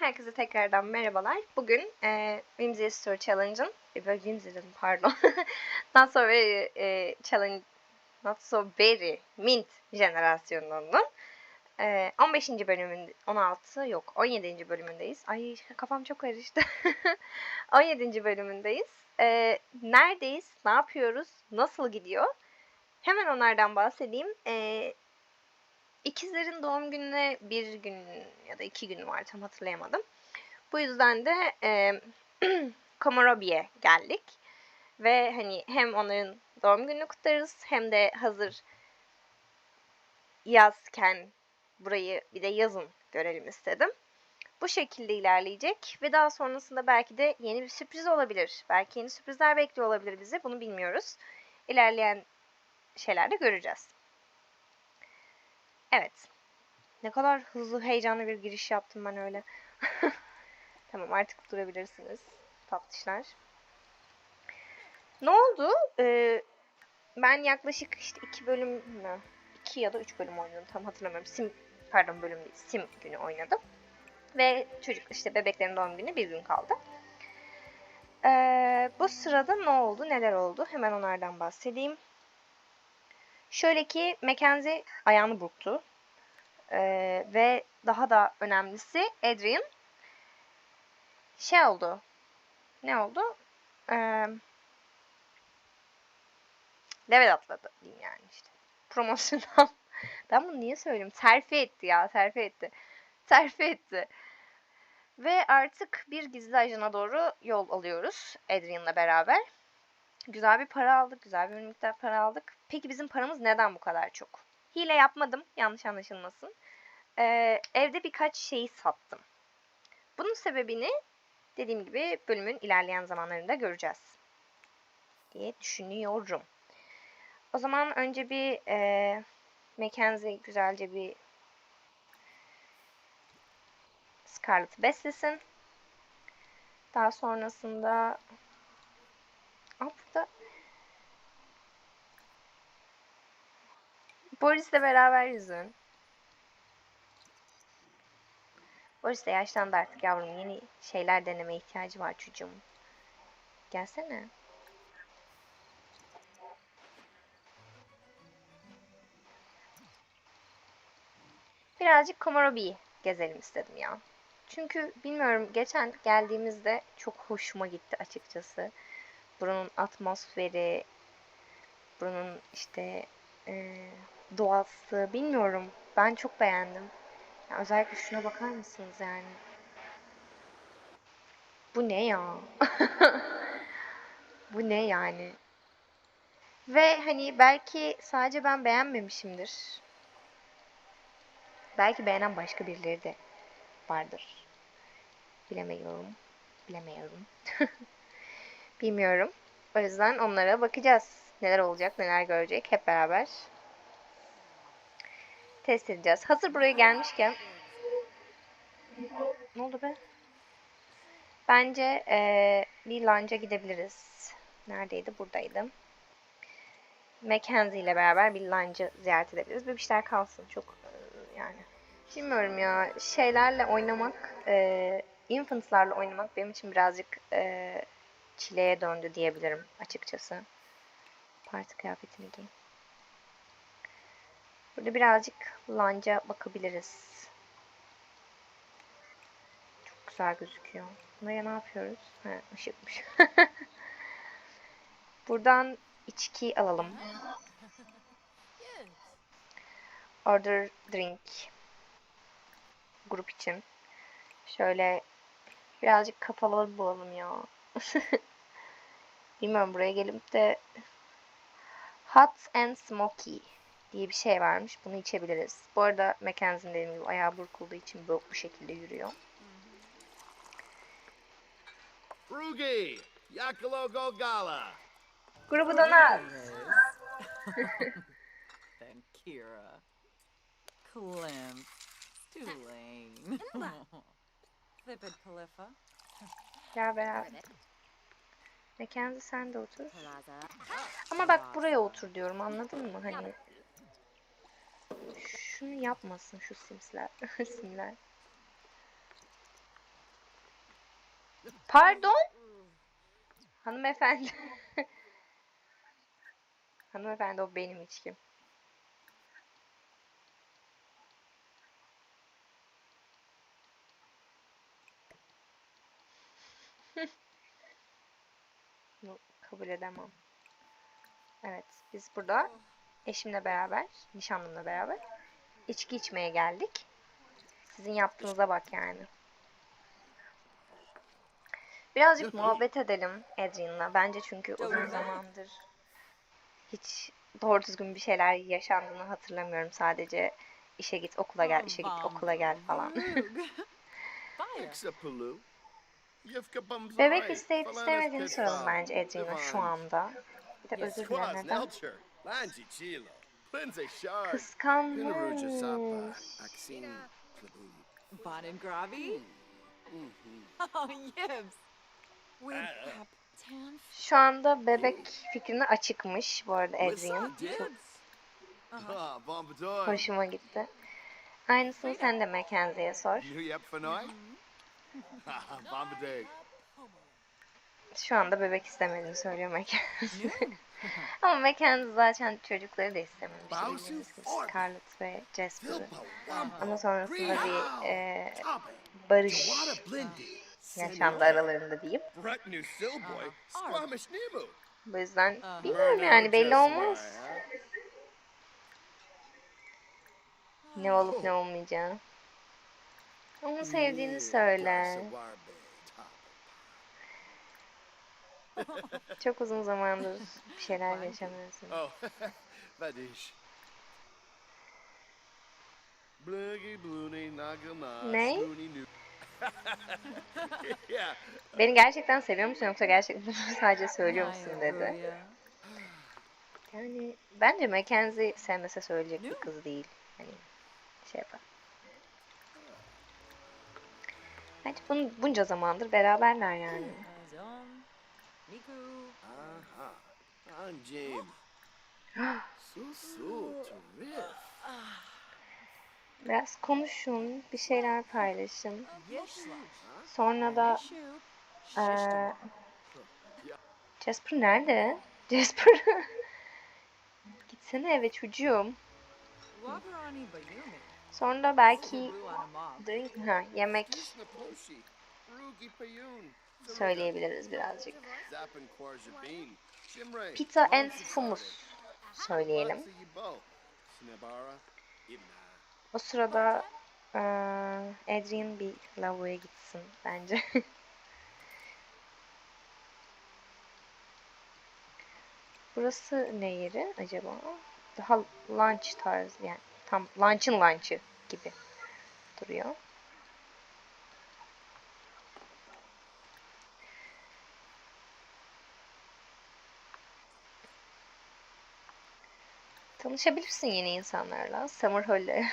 herkese tekrardan merhabalar. Bugün e, Whimsy Store Challenge'ın, e, böyle pardon. Not so very e, challenge, not so very mint jenerasyonunun e, 15. bölümün 16 yok 17. bölümündeyiz. Ay kafam çok karıştı. 17. bölümündeyiz. E, neredeyiz? Ne yapıyoruz? Nasıl gidiyor? Hemen onlardan bahsedeyim. E, İkizlerin doğum gününe bir gün ya da iki gün var tam hatırlayamadım. Bu yüzden de e, Komorabi'ye geldik. Ve hani hem onların doğum gününü kutlarız hem de hazır yazken burayı bir de yazın görelim istedim. Bu şekilde ilerleyecek ve daha sonrasında belki de yeni bir sürpriz olabilir. Belki yeni sürprizler bekliyor olabilir bizi. Bunu bilmiyoruz. İlerleyen şeylerde göreceğiz. Evet. Ne kadar hızlı, heyecanlı bir giriş yaptım ben öyle. tamam artık durabilirsiniz tatlışlar. Ne oldu? Ee, ben yaklaşık işte iki bölüm mü? İki ya da üç bölüm oynadım tam hatırlamıyorum. Sim, pardon bölüm değil, sim günü oynadım. Ve çocuk işte bebeklerin doğum günü bir gün kaldı. Ee, bu sırada ne oldu, neler oldu? Hemen onlardan bahsedeyim. Şöyle ki Mackenzie ayağını burktu. Ee, ve daha da önemlisi Adrian şey oldu. Ne oldu? Ee, level atladı diyeyim yani işte. Promosyondan. ben bunu niye söyleyeyim? Terfi etti ya. Terfi etti. Terfi etti. Ve artık bir gizli ajana doğru yol alıyoruz Adrian'la beraber. Güzel bir para aldık. Güzel bir miktar para aldık. Peki bizim paramız neden bu kadar çok? Hile yapmadım. Yanlış anlaşılmasın. Ee, evde birkaç şeyi sattım. Bunun sebebini dediğim gibi bölümün ilerleyen zamanlarında göreceğiz. Diye düşünüyorum. O zaman önce bir e, Mackenzie güzelce bir Scarlett'ı beslesin. Daha sonrasında Burada Boris'le beraber yüzün. Boris de yaşlandı artık yavrum. Yeni şeyler deneme ihtiyacı var çocuğum. Gelsene. Birazcık Komorabi'yi gezelim istedim ya. Çünkü bilmiyorum geçen geldiğimizde çok hoşuma gitti açıkçası. Buranın atmosferi, buranın işte e, doğası bilmiyorum. Ben çok beğendim. Yani özellikle şuna bakar mısınız yani? Bu ne ya? Bu ne yani? Ve hani belki sadece ben beğenmemişimdir. Belki beğenen başka birileri de vardır. Bilemiyorum. Bilemiyorum. Bilmiyorum. O yüzden onlara bakacağız. Neler olacak, neler görecek hep beraber test edeceğiz. Hazır buraya gelmişken ne oldu be? Bence ee, bir lunch'a gidebiliriz. Neredeydi? Buradaydı. Mackenzie ile beraber bir lunch'ı ziyaret edebiliriz. Bebişler kalsın. Çok e, yani. Bilmiyorum ya. Şeylerle oynamak, e, infantslarla oynamak benim için birazcık e, çileye döndü diyebilirim açıkçası. Parti kıyafetini giy. Burada birazcık lanca bakabiliriz. Çok güzel gözüküyor. Buraya ne yapıyoruz? Ha, ışıkmış. Buradan içki alalım. Order drink. Grup için. Şöyle birazcık kafalı bulalım ya. Bilmiyorum buraya gelip de Hot and Smoky diye bir şey varmış. Bunu içebiliriz. Bu arada Mackenzie'nin dediğim gibi ayağı burkulduğu için bu, bu şekilde yürüyor. Rugi, Yakalo Gogala. Grubu donat. Then Kira. Clem. Tulane. Vipid Polypha. Gel beraber. Mackenzie sen de otur. Ama bak buraya otur diyorum anladın mı? Hani şunu yapmasın şu simsler. simler. Pardon? Hanımefendi. Hanımefendi o benim içkim. Bunu kabul edemem. Evet, biz burada eşimle beraber, nişanlımla beraber içki içmeye geldik. Sizin yaptığınıza bak yani. Birazcık muhabbet edelim Adrian'la. Bence çünkü uzun zamandır hiç doğru düzgün bir şeyler yaşandığını hatırlamıyorum. Sadece işe git, okula gel, işe git, okula gel falan. Bebek isteyip istemediğini soralım bence Adrian'a şu anda. Bir de Yes, özür Shard. Kıskanmış. Bon and Gravy? Mhm. Oh, Captain Şu anda bebek fikrine açıkmış bu arada Adrian. Çok. Uh-huh. Ah, hoşuma gitti. Aynısını sen de Mackenzie'ye sor. Bombaday. Şu anda bebek istemediğini söylüyor Mackenzie. No. Ama Mackenzie zaten çocukları da. Orb. Scarlett ve Jasper'ı. Ama sonrasında bir e, barış yaşandı aralarında diyeyim. Bu yüzden bilmiyorum yani belli olmaz. Ne olup ne olmayacağı. Onu sevdiğini söyle. Çok uzun zamandır bir şeyler yaşamıyorsun. Oh. Ne? Beni gerçekten seviyor musun yoksa gerçekten sadece söylüyor musun dedi. Yani bence Mackenzie sevmese söyleyecek bir kız değil. Hani şey yapar. Bence bun, bunca zamandır beraberler yani. Biraz konuşun, bir şeyler paylaşın. Sonra da Shishtama. Jasper nerede? Jasper Gitsene eve çocuğum. Sonra belki ha, yemek söyleyebiliriz birazcık. Pizza and hummus söyleyelim. O sırada eee, Adrian bir lavaboya gitsin bence. Burası ne yeri acaba? Daha lunch tarzı yani tam lunch'ın lunch'ı gibi duruyor. Tanışabilirsin yeni insanlarla. Summer Hall'e.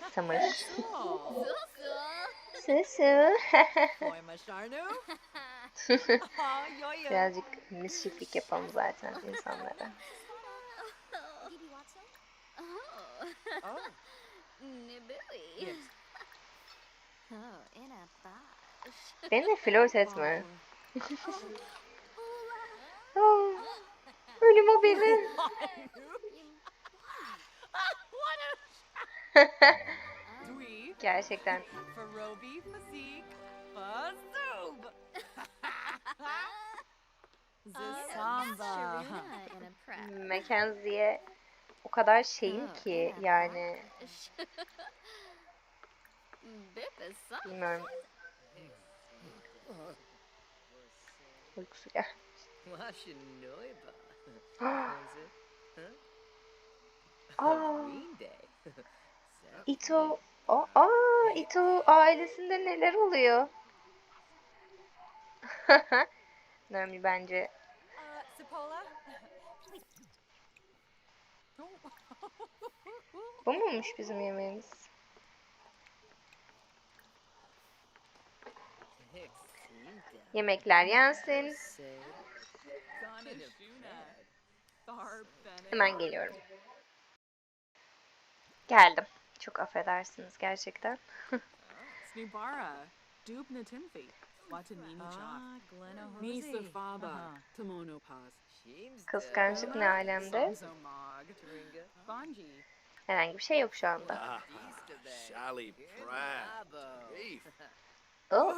Summer. Susu. Birazcık mischieflik yapalım zaten insanlara. Oh. Nibui. Yes. Oh, in a box. Benimle flört etme. Oh. Aa, ölüm o beni. Dweeb. Gerçekten Farobi kadar şeyim ki yani bilmiyorum uykusu gel. Aa. Ito. Aa, Ito ailesinde neler oluyor? Önemli bence. Bu muymuş bizim yemeğimiz? Yemekler yensin. Hemen geliyorum. Geldim. Çok affedersiniz gerçekten. Ah, Kıskançlık ne alemde? Herhangi bir şey yok şu anda. Oh.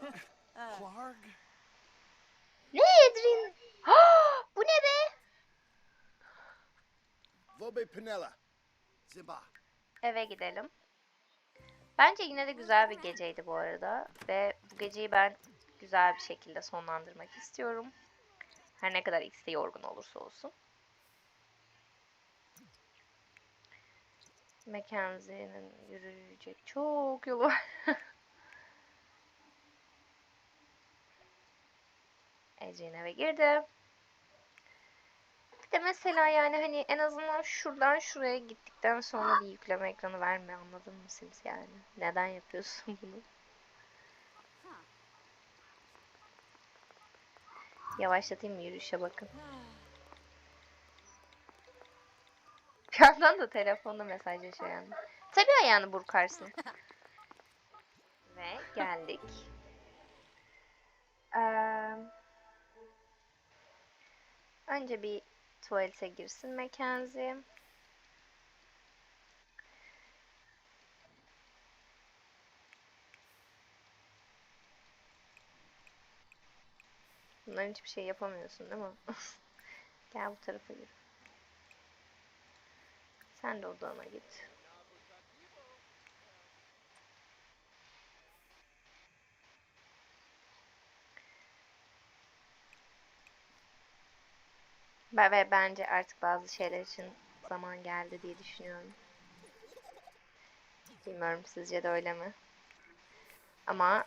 ne Edrin? Ah, bu ne be? Eve gidelim. Bence yine de güzel bir geceydi bu arada. Ve bu geceyi ben güzel bir şekilde sonlandırmak istiyorum. Her ne kadar ikisi de yorgun olursa olsun. Mackenzie'nin yürüyecek çok yolu var. Ece'nin eve girdi. De mesela yani hani en azından şuradan şuraya gittikten sonra bir yükleme ekranı vermiyor anladın mı siz yani? Neden yapıyorsun bunu? Yavaşlatayım mı yürüyüşe bakın. Bir yandan da telefonda mesajlaşıyor yani. Tabii ayağını burkarsın. Ve geldik. Eee önce bir tuvalete girsin Mackenzie. Bunların hiçbir şey yapamıyorsun değil mi? Gel bu tarafa yürü. Sen de odana git. Ve bence artık bazı şeyler için zaman geldi diye düşünüyorum. Bilmiyorum sizce de öyle mi? Ama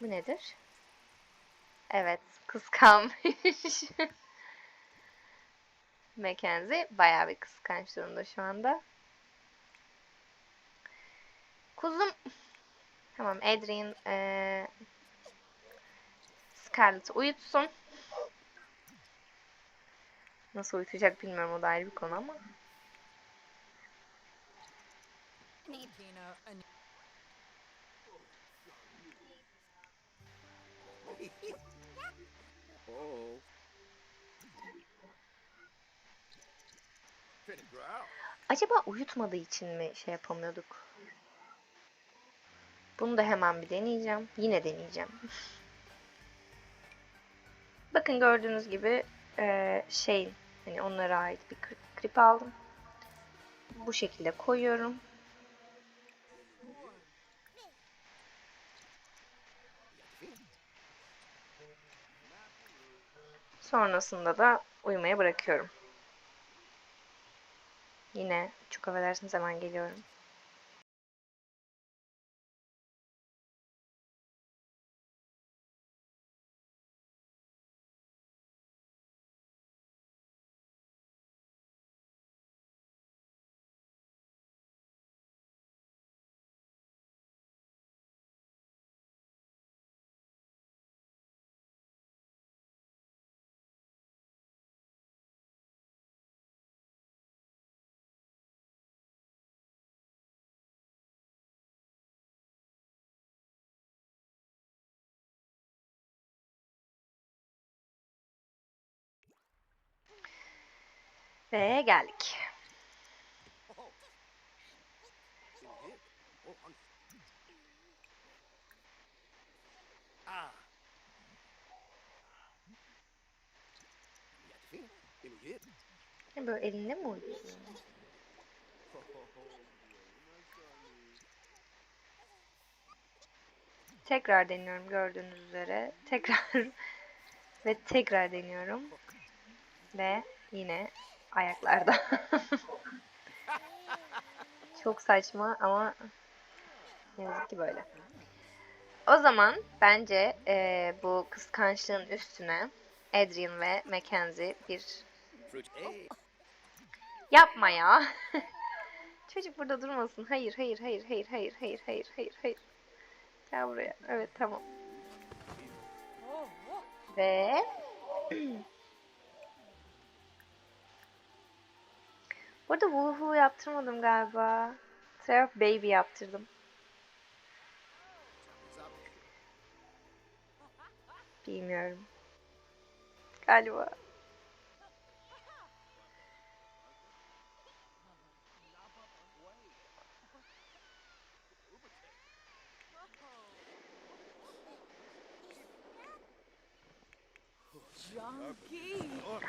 bu nedir? Evet, kıskanmış. Mackenzie bayağı bir kıskanç durumda şu anda. Kuzum. Tamam, Adrian eee Scarlett'ı uyutsun. Nasıl uyutacak bilmiyorum o da ayrı bir konu ama. Acaba uyutmadığı için mi şey yapamıyorduk? Bunu da hemen bir deneyeceğim. Yine deneyeceğim. Bakın gördüğünüz gibi eee şey hani onlara ait bir klip aldım. Bu şekilde koyuyorum. Sonrasında da uyumaya bırakıyorum. Yine çok affedersiniz hemen geliyorum. Hit? Ne böyle elinde mi uyutuyor? Tekrar deniyorum gördüğünüz üzere. Tekrar ve tekrar deniyorum. Ve yine ayaklarda. Çok saçma ama ne yazık ki böyle. O zaman bence eee, bu kıskançlığın üstüne Adrian ve Mackenzie bir. Yapma ya. Çocuk burada durmasın. Hayır, hayır, hayır, hayır, hayır, hayır, hayır, hayır, hayır. Gel buraya. Evet, tamam. Ve Bu arada Woohoo yaptırmadım galiba. Seraph Baby yaptırdım. Bilmiyorum. Galiba.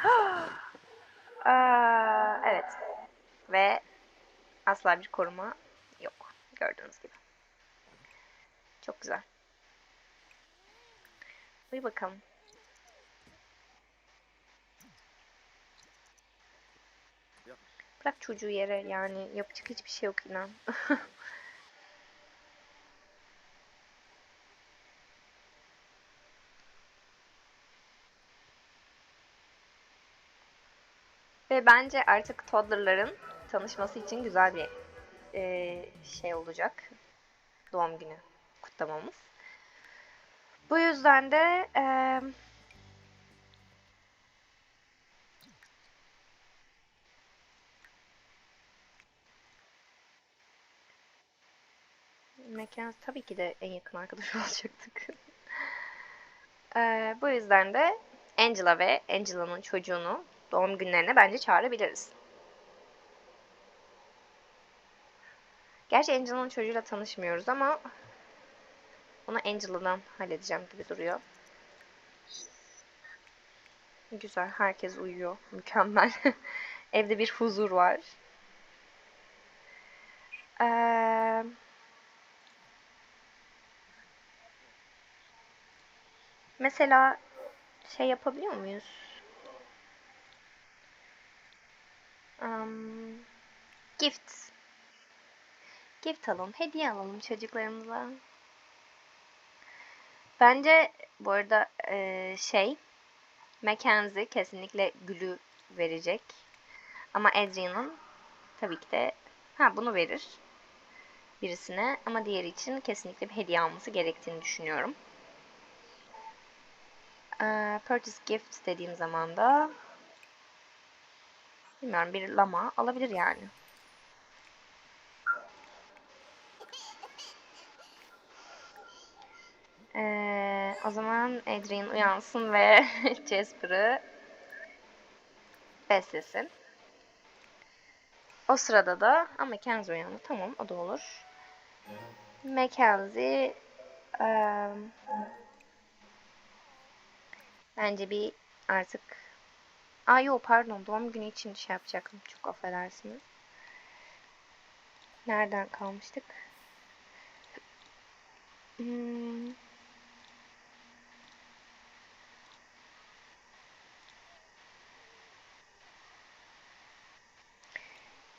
Aa, evet. Ve asla bir koruma yok. Gördüğünüz gibi. Çok güzel. Uyu bakalım. Bırak çocuğu yere yani yapacak hiçbir şey yok inan. Ve bence artık toddlerların tanışması için güzel bir eee, şey olacak. Doğum günü kutlamamız. Bu yüzden de eee, mekan tabii ki de en yakın arkadaş olacaktık. Eee, bu yüzden de Angela ve Angela'nın çocuğunu doğum günlerine bence çağırabiliriz. Gerçi Angela'nın çocuğuyla tanışmıyoruz ama onu Angela'dan halledeceğim gibi duruyor. Güzel, herkes uyuyor. Mükemmel. Evde bir huzur var. Eee mesela şey yapabiliyor muyuz? Um, gift. Gift alalım, hediye alalım çocuklarımıza. Bence bu arada eee, şey Mackenzie kesinlikle gülü verecek. Ama Adrian'ın tabii ki de ha bunu verir birisine ama diğeri için kesinlikle bir hediye alması gerektiğini düşünüyorum. Eee, purchase gift dediğim zaman da bilmiyorum bir lama alabilir yani. Eee, o zaman Adrian uyansın ve Jasper'ı beslesin. O sırada da ama Mackenzie uyandı. Tamam o da olur. Mackenzie eee, bence bir artık Aa yok pardon doğum günü için şey yapacaktım. Çok affedersiniz. Nereden kalmıştık? Hmm.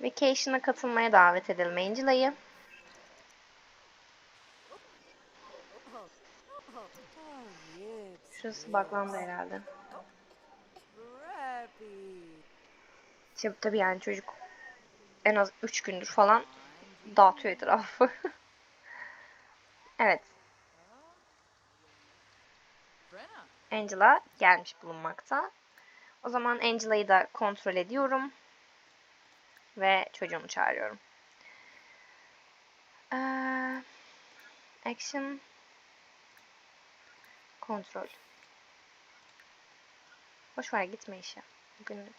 Vacation'a katılmaya davet edelim Angela'yı. Şurası baklandı herhalde. Tabii yani çocuk en az 3 gündür falan dağıtıyor etrafı. evet. Angela gelmiş bulunmakta. O zaman Angela'yı da kontrol ediyorum. Ve çocuğumu çağırıyorum. Ee, action kontrol. Boş ver gitme işe. Bugünlük.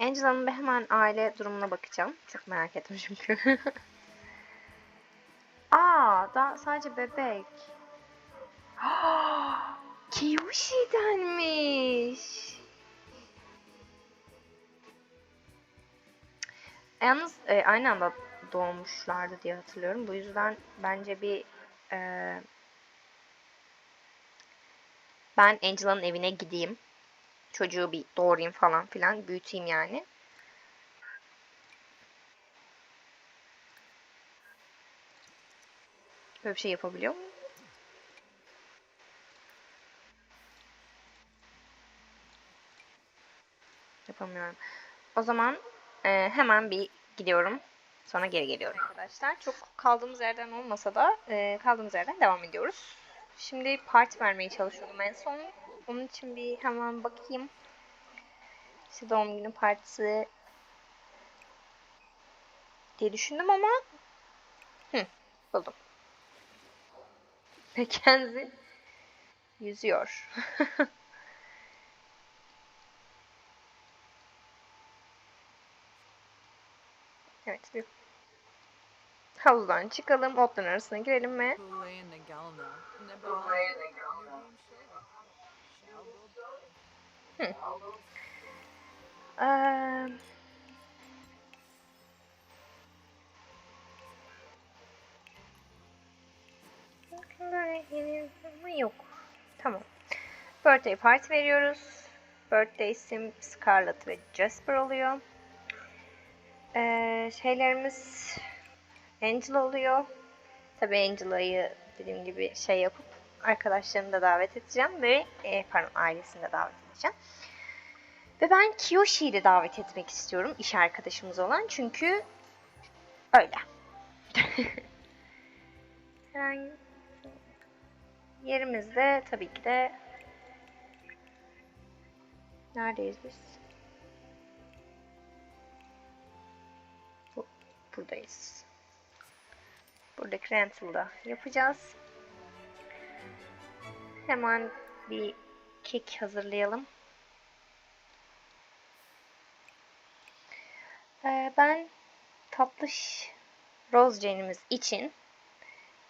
Angela'nın bir hemen aile durumuna bakacağım. Çok merak ettim çünkü. Aa, daha sadece bebek. Kiyoshi'denmiş. Yalnız e, aynı anda doğmuşlardı diye hatırlıyorum. Bu yüzden bence bir e, ben Angela'nın evine gideyim. Çocuğu bir doğurayım falan filan. Büyüteyim yani. Böyle bir şey yapabiliyor muyum? Yapamıyorum. O zaman e, hemen bir gidiyorum. Sonra geri geliyorum. Arkadaşlar çok kaldığımız yerden olmasa da e, kaldığımız yerden devam ediyoruz. Şimdi parti vermeye çalışıyordum en son. Onun için bir hemen bakayım. İşte doğum günü partisi diye düşündüm ama hı, buldum. Mackenzie Yüzüyor. evet bir havuzdan çıkalım, otların arasına girelim ve Böyle yeni ama yok. Tamam. Birthday party veriyoruz. Birthday isim Scarlett ve Jasper oluyor. Ee, şeylerimiz Angela oluyor. Tabii Angela'yı dediğim gibi şey yapıp arkadaşlarını da davet edeceğim ve e, pardon ailesini de davet edeceğim. Ve ben Kiyoshi'yi de davet etmek istiyorum iş arkadaşımız olan çünkü öyle. Yerimizde tabii ki de neredeyiz biz? Buradayız. Buradaki rental'da yapacağız. Hemen bir kek hazırlayalım. Ee, ben tatlış Rose Jane'imiz için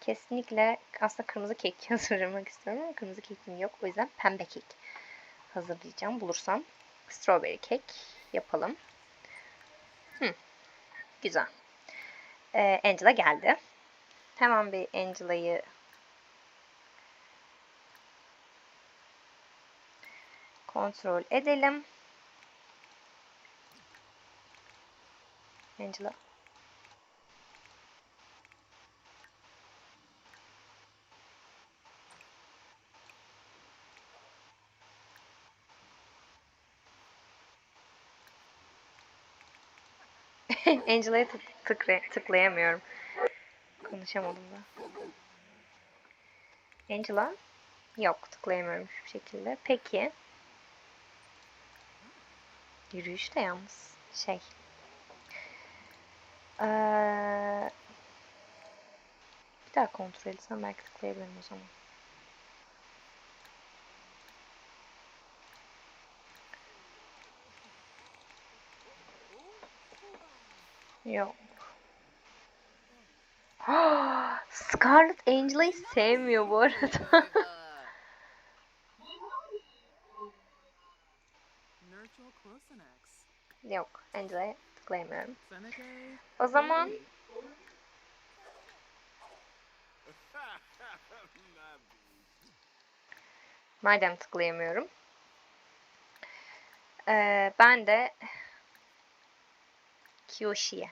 kesinlikle aslında kırmızı kek hazırlamak istiyorum ama kırmızı kekim yok. O yüzden pembe kek hazırlayacağım bulursam. Strawberry kek yapalım. Hı, güzel. Ee, Angela geldi. Hemen bir Angela'yı kontrol edelim. Angela. Angela'ya tık- tıkla- tıklayamıyorum. Konuşamadım da. Angela? Yok tıklayamıyorum şu şekilde. Peki. Yürüyüş de yalnız şey. Ee, bir daha kontrol etsem belki tıklayabilirim o zaman. Yok. Scarlet Angela'yı sevmiyor bu arada. Yok, Angela'ya tıklayamıyorum. O zaman madem tıklayamıyorum. eee, ben de Kyoshi'ye.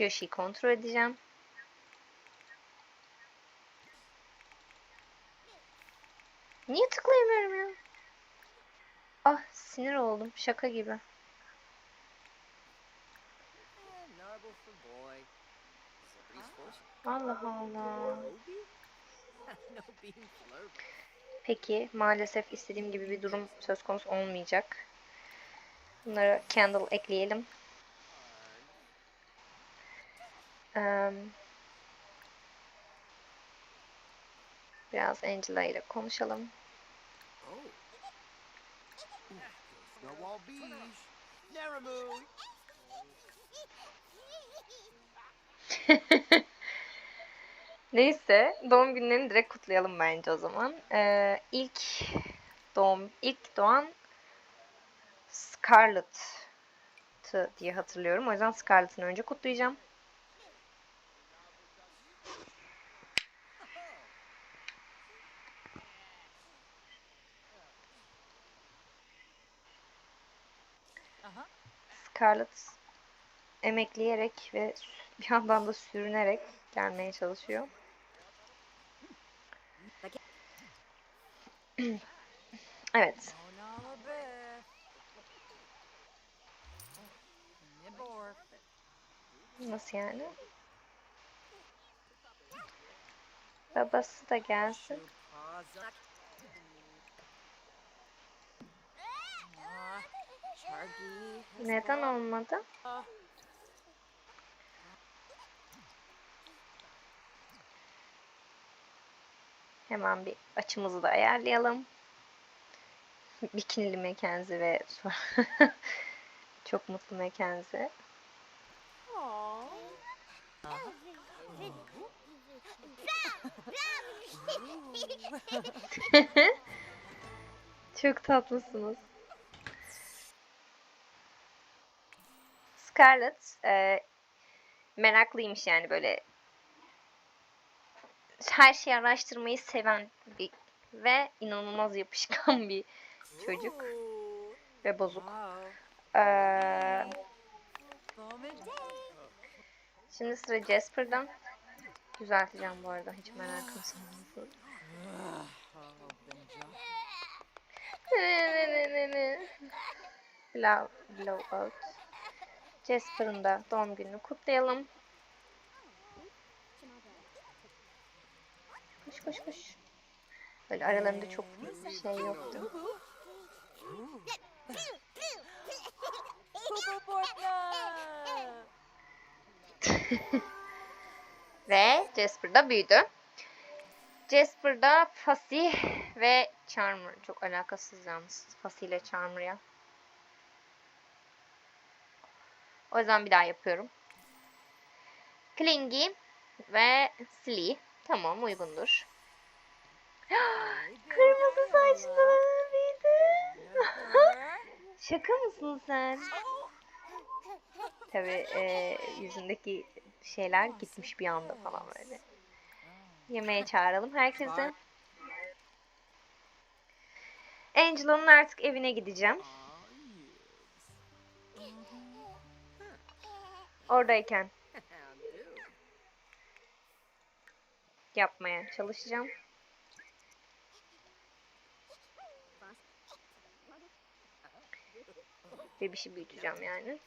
Kyoshi'yi kontrol edeceğim. Niye tıklayamıyorum ya? Ah sinir oldum. Şaka gibi. Allah Allah. Peki maalesef istediğim gibi bir durum söz konusu olmayacak. Bunları candle ekleyelim. Eee, biraz Angela ile konuşalım. Neyse doğum günlerini direkt kutlayalım bence o zaman. Ee, ilk doğum ilk doğan Scarlett'tı diye hatırlıyorum. O yüzden Scarlett'ını önce kutlayacağım. Aha. Scarlett emekleyerek ve bir yandan da sürünerek gelmeye çalışıyor. Evet. Nasıl yani? Babası da gelsin. Neden olmadı? Hemen bir açımızı da ayarlayalım. Bikinili Mackenzie ve çok mutlu Mackenzie. Çok tatlısınız. Scarlett e, meraklıymış yani böyle her şeyi araştırmayı seven bir ve inanılmaz yapışkan bir çocuk ve bozuk. Ee, şimdi sıra Jasper'dan. Düzelteceğim bu arada hiç merak etmeyin. Blow, blowout. Jasper'ın da doğum gününü kutlayalım. Koş koş koş. Böyle aralarında çok şey yoktu. Ve Jasper da büyüdü. Jasper da Fasih ve Charmer. Çok alakasız yalnız Fasih ile Charmer ya. O yüzden bir daha yapıyorum. Clingy ve Slee. Tamam uygundur. Kırmızı saçlı büyüdü. Şaka mısın sen? Tabii e, yüzündeki şeyler gitmiş bir anda falan böyle. Yemeğe çağıralım herkesi. Angela'nın artık evine gideceğim. Oradayken yapmaya çalışacağım. Bebişi büyüteceğim yani.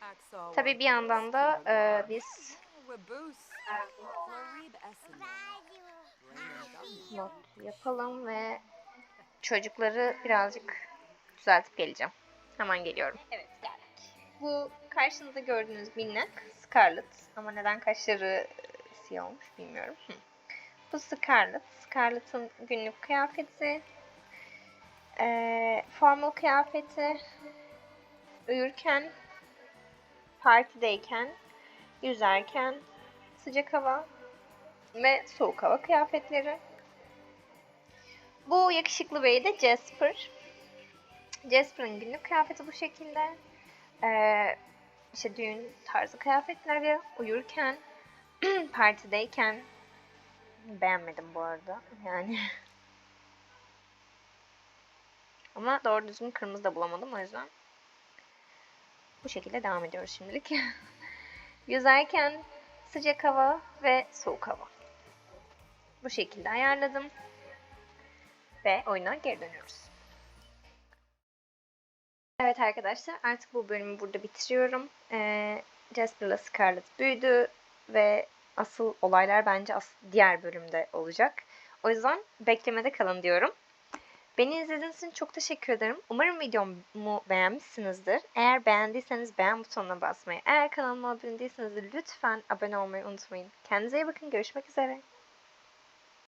Axel. Tabii bir yandan da e, biz Essen. not yapalım ve çocukları birazcık düzeltip geleceğim. Hemen geliyorum. Evet geldik. Bu karşınızda gördüğünüz minnak Scarlett. Ama neden kaşları siyah olmuş bilmiyorum. Bu Scarlett. Scarlett'ın günlük kıyafeti. Ee, formal kıyafeti. Uyurken, partideyken, yüzerken, sıcak hava ve soğuk hava kıyafetleri. Bu yakışıklı bey de Jasper. Jasper'ın günlük kıyafeti bu şekilde. Ee, işte düğün tarzı kıyafetleri, uyurken, partideyken beğenmedim bu arada. Yani ama doğru düzgün kırmızı da bulamadım o yüzden bu şekilde devam ediyoruz şimdilik. Yüzerken sıcak hava ve soğuk hava. Bu şekilde ayarladım. Ve oyuna geri dönüyoruz. Evet arkadaşlar artık bu bölümü burada bitiriyorum. Ee, Jasper'la Scarlett büyüdü ve asıl olaylar bence as- diğer bölümde olacak. O yüzden beklemede kalın diyorum. Beni izlediğiniz için çok teşekkür ederim. Umarım videomu beğenmişsinizdir. Eğer beğendiyseniz beğen butonuna basmayı, eğer kanalıma abone değilseniz de lütfen abone olmayı unutmayın. Kendinize iyi bakın. Görüşmek üzere.